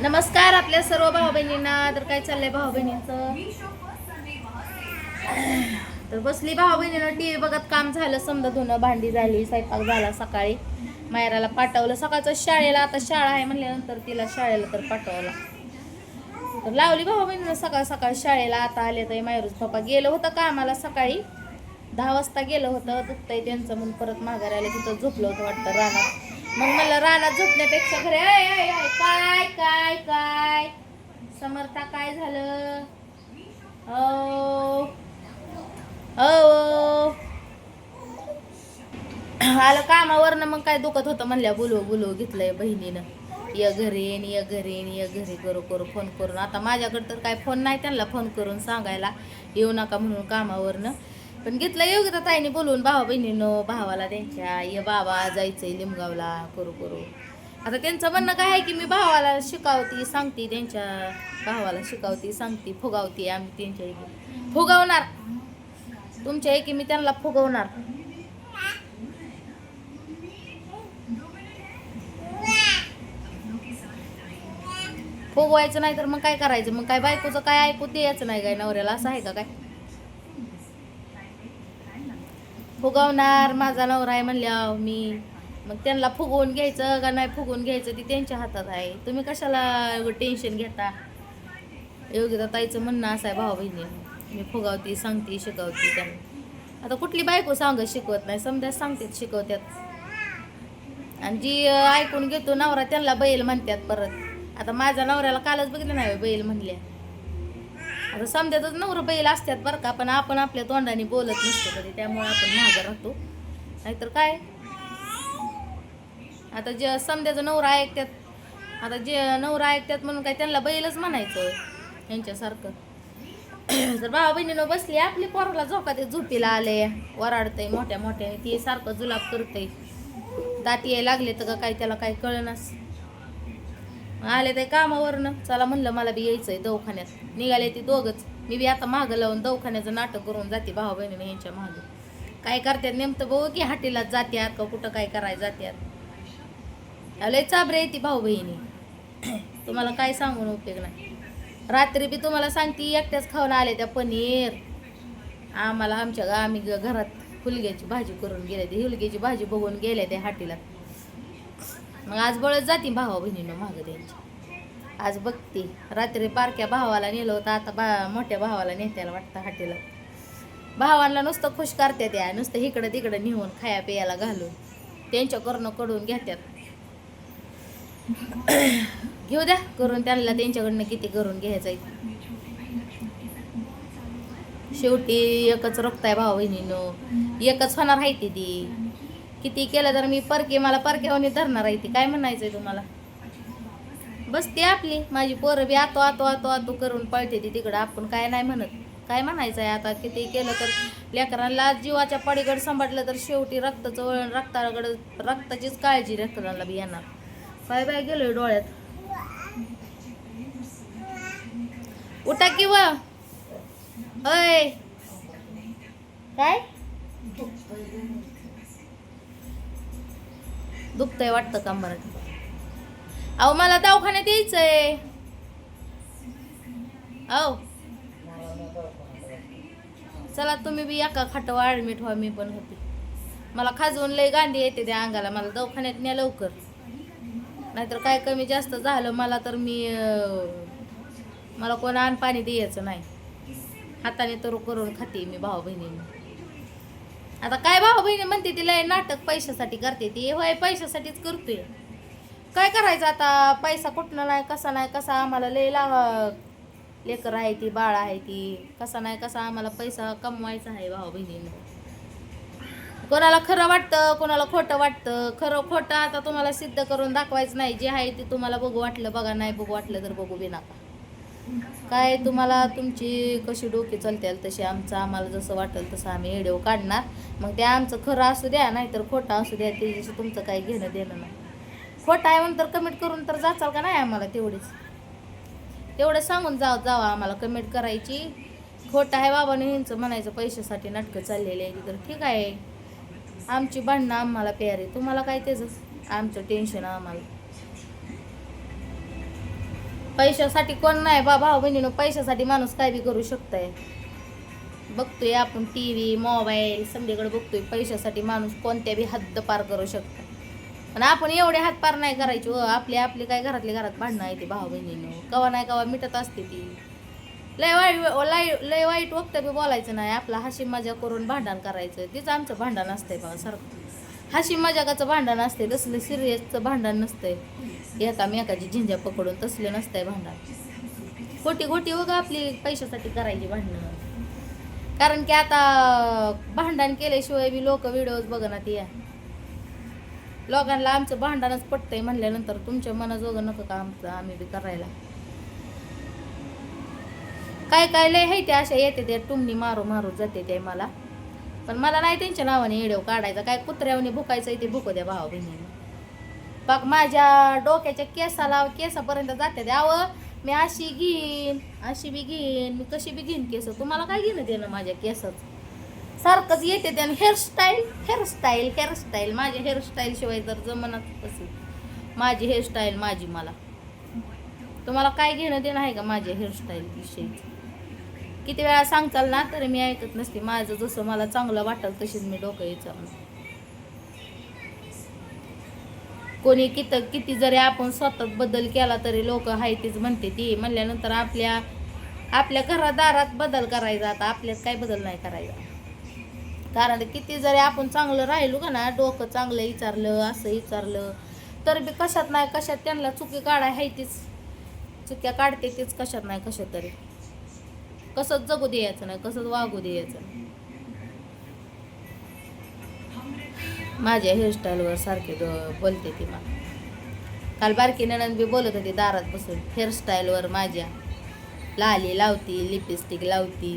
नमस्कार आपल्या सर्व भाऊ बहिणींना तर काय चाललंय भाऊ बहिणींचं तर बसली भाऊ बहिणीनं टी व्ही बघत काम झालं. समजा धुणं भांडी झाली स्वयंपाक झाला सकाळी. मायराला पाठवलं. सकाळचं शाळेला आता शाळा आहे म्हणल्यानंतर तिला शाळेला तर पाठवला तर लावली भाऊ बहिणीनं सकाळ सकाळ शाळेला. आता आले तर मायरूज पप्पा गेलं होतं कामाला सकाळी. दहा वाजता गेलं होतं. तर त्यांचं म्हणून परत माघारी आलं. तिथं झोपलं होतं वाटतं रानात. मग मला रानात झोपण्यापेक्षा घरी आय आय आय काय काय काय? समर्था काय झालं? ओ आलं कामावरनं मग काय दुखत होतं म्हणल्या बोलव बोलव घेतलंय बहिणीनं. य घरी येईन ये घरी येईन घरी करू करू फोन करून. आता माझ्याकडे तर काय फोन नाही त्यांना फोन करून सांगायला. येऊ नका म्हणून कामावरनं. पण घेतलं योग्यता ताईने बोलवून भावा बहिणीनं भावाला त्यांच्या ये बाबा जायचंय लिमगावला करू करू. आता त्यांचं म्हणणं काय आहे की मी भावाला शिकावती सांगते त्यांच्या भावाला शिकावती सांगते फुगावती आम्ही त्यांच्या एकी फुगवणार. तुमच्या एकी मी त्यांना फुगवणार. फुगवायचं नाही तर मग काय करायचं? मग काय बायकोचं काय ऐकू द्यायचं नाही काय? नवऱ्याला असं आहे का काय? फुगवणार माझा नवरा आहे म्हणल्या मी. मग त्यांना फुगवून घ्यायचं का नाही फुगवून घ्यायचं ती त्यांच्या हातात आहे. तुम्ही कशाला एवढं टेन्शन घेता? योग्यता ताईचं म्हणणं असं आहे भाऊ बहिणी मी फुगावती सांगते शिकवते त्यांना. आता कुठली बायको सांगत शिकवत नाही समजा सांगतात शिकवत्यात आणि जी ऐकून घेतो नवरा त्यांना बैल म्हणतात परत. आता माझ्या नवऱ्याला कालच बघितलं नाही बैल म्हणल्या. आता समजातच नवरं बैल असतात बरं का पण आपण आपल्या तोंडाने बोलत नसतो कधी त्यामुळे आपण मागं राहतो. नाहीतर काय? आता जे समजाचं नवरा ऐकतात आता जे नवरा ऐकतात म्हणून काय त्यांना बैलच म्हणायचं यांच्यासारखं. तर भावा बहिणीनं बसली आपली पोराला झोका ते झोपीला आले वराडतंय मोठ्या मोठ्या ती सारखं जुलाब करतंय. दाती यायला लागले तर काय त्याला काही कळनास आले ते कामावरनं. चला म्हणलं मला बी यायचंय दवाखान्यात. निघाले ती दोघच. मी बी आता मागं लावून दवाखान्याचं नाटक करून जाते भाऊ बहिणीनं यांच्या मागं. काय करतात नेमतं बघू की हाटीलाच जात्यात का कुठं काय करायला जात्यात. लय चाबरे येते भाऊ बहिणी तुम्हाला काय सांगून उपयोग नाही. रात्री बी तुम्हाला सांगते एकट्याच खाऊन आले त्या पनीर. आम्हाला आमच्या आम्ही घरात हुलग्याची भाजी करून गेले ते हुलग्याची भाजी बघून गेले त्या हाटीला. मग आज बळत जाते भावा बहिणीनं मागं त्यांची. आज बघते. रात्री बारक्या भावाला नेलं होतं आता बा मोठ्या भावाला नेत्याला वाटतं हाटेला. भावांना नुसतं खुश करतात त्या नुसतं इकडं तिकडं नेऊन खाया पियाला घालून. त्यांच्या करणं कडून घेतात घेऊ द्या करून त्यांना त्यांच्याकडनं किती करून घ्यायचं आहे. शेवटी एकच रोखताय भाऊ बहिणीनं. एकच होणार आहे ती. किती केलं तर मी परके मला परक्यावणी धरणार आहे ती. काय म्हणायचंय तुम्हाला? बस आपली. माझी पोरं बी आतो आतो आतो आतो करून पळते ती तिकडं. आपण काय नाही म्हणत. काय म्हणायचं आहे आता? किती केलं तर लेकरांना जीवाच्या पडीकडे सांभाळलं तर शेवटी रक्ताचं वळण रक्ताकडं रक्ताचीच काळजी लेकरांना बी येणार. काय बाय गेलोय डोळ्यात. उठा किंवा अय. काय? दुखतंय वाटतं का मराठी? अहो मला दवाखान्यात यायचंय. अहो. चला तुम्ही बी एका खाटावर ॲडमिट व्हा मी पण होते मला खाजवून लय गांधी येते त्या अंगाला. मला दवाखान्यात न्या लवकर. नाहीतर काय कमी जास्त झालं मला तर मी मला कोण अन्न पाणी द्यायचं नाही. हाताने तर करून खाते मी भाऊ बहिणीने आता काय भाऊ बहिणी म्हणते तिला नाटक पैशासाठी करते ती. होय पैशासाठीच करतोय काय करायचं आता? पैसा कुठनं नाही कसा नाही कसा आम्हाला लय लावा लेकर आहे ती बाळ आहे ती. कसा नाही कसा आम्हाला पैसा कमवायचा आहे भाऊ बहिणीनं. कोणाला खरं वाटतं कोणाला खोटं वाटतं. खरं खोटं आता तुम्हाला सिद्ध करून दाखवायचं नाही. जे आहे ते तुम्हाला बघू वाटलं बघा नाही बघू वाटलं तर बघू बी नका. काय तुम्हाला तुमची कशी डोके चालतील तशी आमचं आम्हाला जसं वाटेल तसं आम्ही व्हिडिओ काढणार. मग ते आमचं खरं असू द्या नाहीतर खोटं असू द्या त्याच्याशी तुमचं काही घेणं देणं नाही. खोटं आहे म्हणून तर कमेंट करून तर जाचाल का नाही आम्हाला तेवढीच? तेवढं सांगून जाव जावा आम्हाला कमेंट करायची. खोटं आहे बाबाने ह्यांचं म्हणायचं पैशासाठी नाटकं चाललेली आहे. तर ठीक आहे. आमची भांडणं आम्हाला प्यारे. तुम्हाला काय त्याचं? आमचं टेन्शन आम्हाला. पैशासाठी कोण नाही बा भाऊ बहिणीनं पैशासाठी माणूस काय बी करू शकतंय. बघतोय आपण टी व्ही मोबाईल संध्याकडे बघतोय पैशासाठी माणूस कोणत्या बी हद्द पार करू शकतो पण आपण एवढे हात पार नाही करायचे हो, व आपली आपली काय घरातले घरात भांडणं आहे ते भाऊ बहिणीनं. कवा नाही कवा मिटत असते ती. लय वाईट लय लय वाईट वक्त बी बोलायचं नाही आपला हशी मजा करून भांडण करायचं. तीच आमचं भांडण असतंय बघा सारखं. हाशी मजाकाचं भांडण असते तसलं सिरियसचं भांडण नसतंय. एकामेकाची झिंजा पकडून तसलं नसतंय भांडण. खोटी खोटी वग आपली पैशासाठी करायची भांडणं. कारण की आता भांडण केल्याशिवाय बी लोक व्हिडिओज बघणार या. लोकांना आमचं भांडणच पटतंय म्हणल्यानंतर तुमच्या मनाजोगं नको का आमचं आम्ही बी करायला? काय काय लय हे ते अशा येते ते टुमणी मारू मारू जाते ते मला. पण मला नाही त्यांच्या नावाने येडव काढायचा. काय कुत्र्यावने भुकायचं ते भुकू द्या भावा बहिणीने. पाक माझ्या डोक्याच्या केसाला केसापर्यंत जाते ते. मी अशी घेईन अशी बी घेईन मी कशी बी घेईन केस. तुम्हाला काय घेणं देणं माझ्या केसाचं? सारखंच येते त्यानं हेअरस्टाईल हेअरस्टाईल हेअरस्टाईल माझ्या हेअरस्टाईल शिवाय जर जमनात असेल माझी हेअरस्टाईल माझी मला. तुम्हाला काय घेणं देणं आहे का माझ्या हेअरस्टाईल विषयी? किती वेळा सांगताल ना तरी मी ऐकत नसते. माझं जसं मला चांगलं वाटेल तशीच मी डोकं विचारलं कोणी किती किती जरी आपण स्वतःत बदल केला तरी लोक हाय तीच म्हणते ती. म्हणल्यानंतर आपल्या आपल्या घरादारात बदल करायचा आता. आपल्यात काय बदल नाही करायचा. कारण किती जरी आपण चांगलं राहिलो का ना डोकं चांगलं विचारलं असं विचारलं तर बी कशात नाही कशात त्यांना चुकी काढाय हाय तीच. चुक्या काढते तीच कशात नाही कशात तरी. कसंच जगू द्यायचं नाही कसंच वागू द्यायचं नाही. माझ्या हेअरस्टाईलवर सारखे बोलते ती मला काल बारकी ननंद बी बोलत होती दारात बसून हेअरस्टाईलवर माझ्या. लाली लावती लिपस्टिक लावती.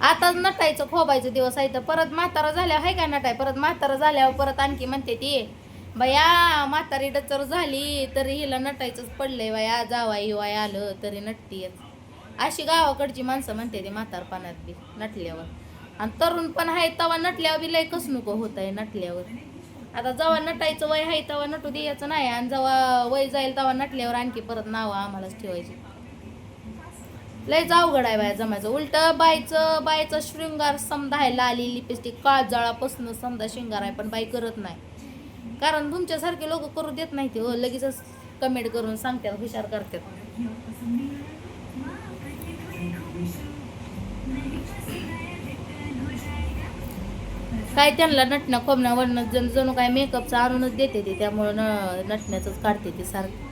आताच नटायचं खोबायचं दिवस आहे तर परत म्हातारा झाल्यावर आहे का नटाय? परत म्हातारा झाल्यावर परत आणखी म्हणते ती बया म्हातारी डचर झाली तरी हिला नटायचंच पडलंय बाया जावाई वाय आलं तरी नटती अशी गावाकडची माणसं म्हणते ते म्हातारपणात बी नटल्यावर. आणि तरुण पण आहे तवा नटल्यावर बी लय कस नको होत आहे नटल्यावर. आता जेव्हा नटायचं वय आहे तेव्हा नटू द्यायचं नाही आणि जेव्हा वय जाईल तेव्हा नटल्यावर आणखी परत नावं आम्हालाच ठेवायची. लय अवघड आहे बाया जमायचं. उलट बायचं बायचं शृंगार समजा आहे लाली लिपस्टिक काळजाळापासून समजा शृंगार आहे पण बाई करत नाही. कारण तुमच्यासारखे लोक करू देत नाही ते हो लगेचच कमेंट करून सांगतात हुशार करतात. काय त्यांना नटणं खोबणं वडणं जण जणू काय मेकअपचं आणूनच देते ते त्यामुळं न नटण्याचंच काढते ते सारखं.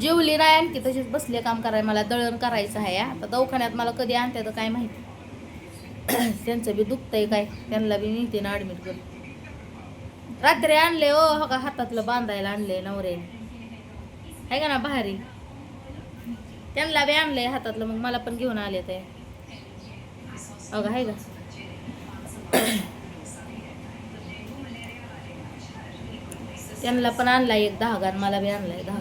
जेवली नाही आणखी तशीच बसले काम करायला मला दळण करायचं आहे आता दवाखान्यात मला कधी आणते तर काय माहिती. त्यांचं बी दुखतंय काय? त्यांना बी निघते ना ॲडमिट करून. रात्री आणले ओ हो का हातातलं बांधायला आणले नवऱ्याने. आहे का ना भारी त्यांना बी आणले हातातलं मग मला पण घेऊन आले ते. हो अगं आहे का? त्यांना पण आणलाय एक दहा गाण मला बी आणलाय दहा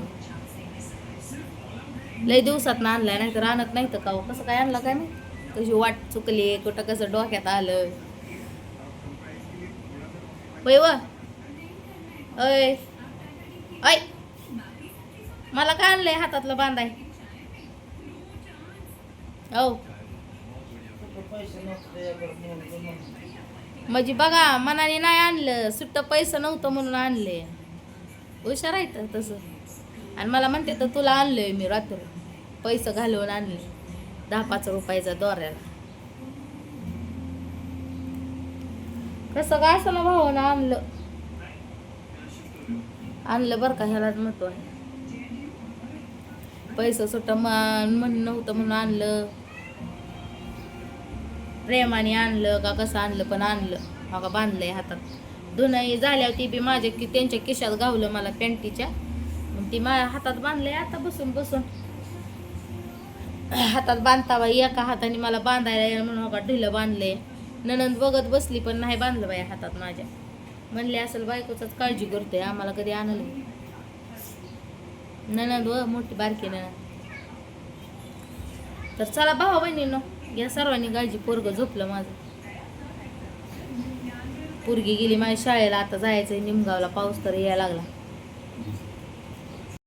लय दिवसात आणलाय नाही तर आणत नाही तर का हो? कसं काय आणला काय नाही कशी वाट चुकली कुठं कसं डोक्यात आलं? वय व? अय मला काय आणलंय हातातलं बांधाय? हो म्हणजे बघा मनाने नाही आणलं सुट्ट पैसे नव्हतं म्हणून आणले. हुशार आहे तसं. आणि मला म्हणते तर तुला आणलंय मी रात्र. पैसे घालवून आणले. दहा पाच रुपयाचा दोऱ्याला. कसं काय असं ना भावानं आणलं. आणलं बरं का ह्यालाच म्हणतो आहे पैसे सुट्ट मान म्हण नव्हतं म्हणून आणलं. प्रेमाने आणलं का कसं आणलं पण आणलं. हा का बांधलंय हातात. धुनाई झाल्यावर ती बी माझ्या की त्यांच्या खिशात गावलं मला पॅन्टीच्या. मग ती माझ्या हातात बांधलंय आता बसून बसून. हातात बांधता बाई एका हाताने मला बांधायला येईल म्हणून हो का ढिलं बांधले. ननंद बघत बसली पण नाही बांधलं बाई हातात माझ्या. म्हणले असेल बायकोचाच काळजी करतोय आम्हाला कधी आणलं ननंद व मोठी बारकी ननंद तर चला भावा बहिणीनो या सर्वांनी काळजी पोरग झोपलं माझं. पोरगी गेली माझ्या शाळेला आता जायचंय निमगावला पाऊस तर यायला लागला.